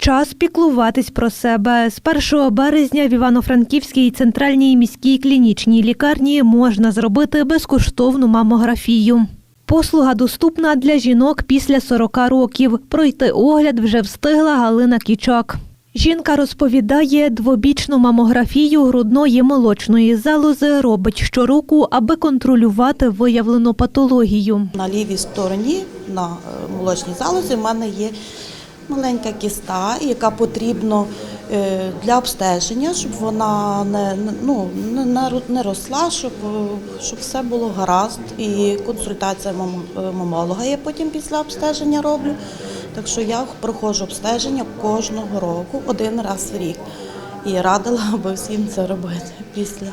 Час піклуватись про себе. З 1 березня в Івано-Франківській центральній міській клінічній лікарні можна зробити безкоштовну мамографію. Послуга доступна для жінок після 40 років. Пройти огляд вже встигла Галина Кічак. Жінка розповідає, двобічну мамографію грудної молочної залози робить щороку, аби контролювати виявлену патологію. На лівій стороні, на е, молочній залозі, в мене є маленька кіста, яка потрібна е, для обстеження, щоб вона не, ну, не- росла, щоб, е, щоб все було гаразд. І консультація е, мамолога я потім після обстеження роблю. Так що я проходжу обстеження кожного року один раз в рік. І радила би всім це робити після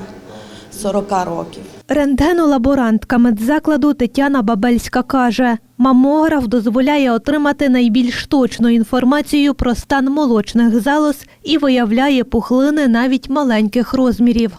40 років. Рентгенолаборантка медзакладу Тетяна Бабельська каже, мамограф дозволяє отримати найбільш точну інформацію про стан молочних залоз і виявляє пухлини навіть маленьких розмірів.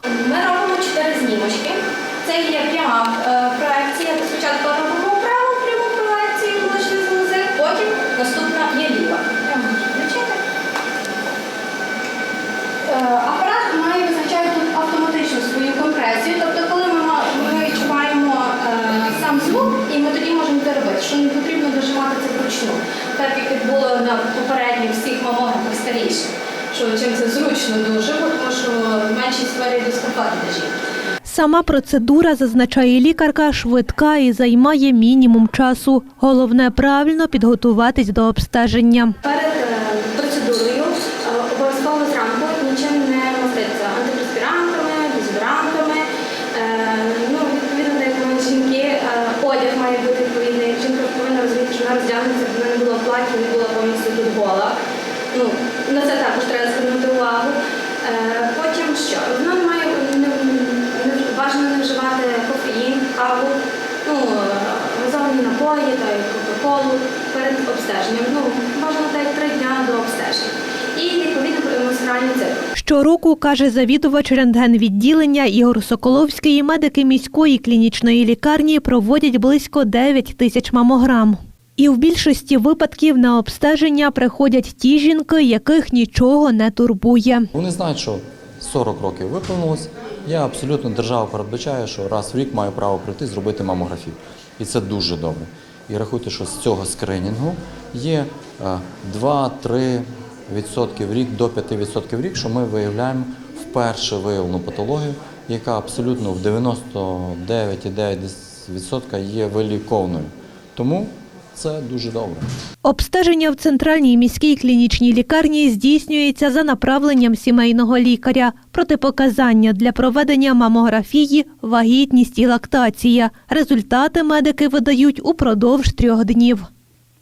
Це вручну, так як і було на попередніх всіх мамографах старіших. Що чим це зручно дуже, тому що меншість сфері дискомфорту до жінки. Сама процедура, зазначає лікарка, швидка і займає мінімум часу. Головне правильно підготуватись до обстеження. Перед не була в платі, не була повністю тут гола. Ну, на це також треба звернути увагу. Е, Потім що? Вона не має не, не, бажано не вживати кофеїн, каву, ну, газовані напої та кока-колу перед обстеженням. Ну, бажано так три дня до обстеження. І відповідно менструальний цикл. Щороку, каже завідувач рентгенвідділення Ігор Соколовський, медики міської клінічної лікарні проводять близько 9 тисяч мамограм. І в більшості випадків на обстеження приходять ті жінки, яких нічого не турбує. Вони знають, що 40 років виповнилось. Я абсолютно держава передбачає, що раз в рік маю право прийти зробити мамографію. І це дуже добре. І рахуйте, що з цього скринінгу є е, 2-3 відсотки в рік до 5 відсотків в рік, що ми виявляємо вперше виявлену патологію, яка абсолютно в 99,9% є виліковною. Тому це дуже добре. Обстеження в центральній міській клінічній лікарні здійснюється за направленням сімейного лікаря. Протипоказання для проведення мамографії – вагітність і лактація. Результати медики видають упродовж трьох днів.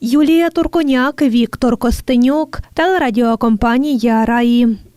Юлія Турконяк, Віктор Костенюк, телерадіокомпанія Раї.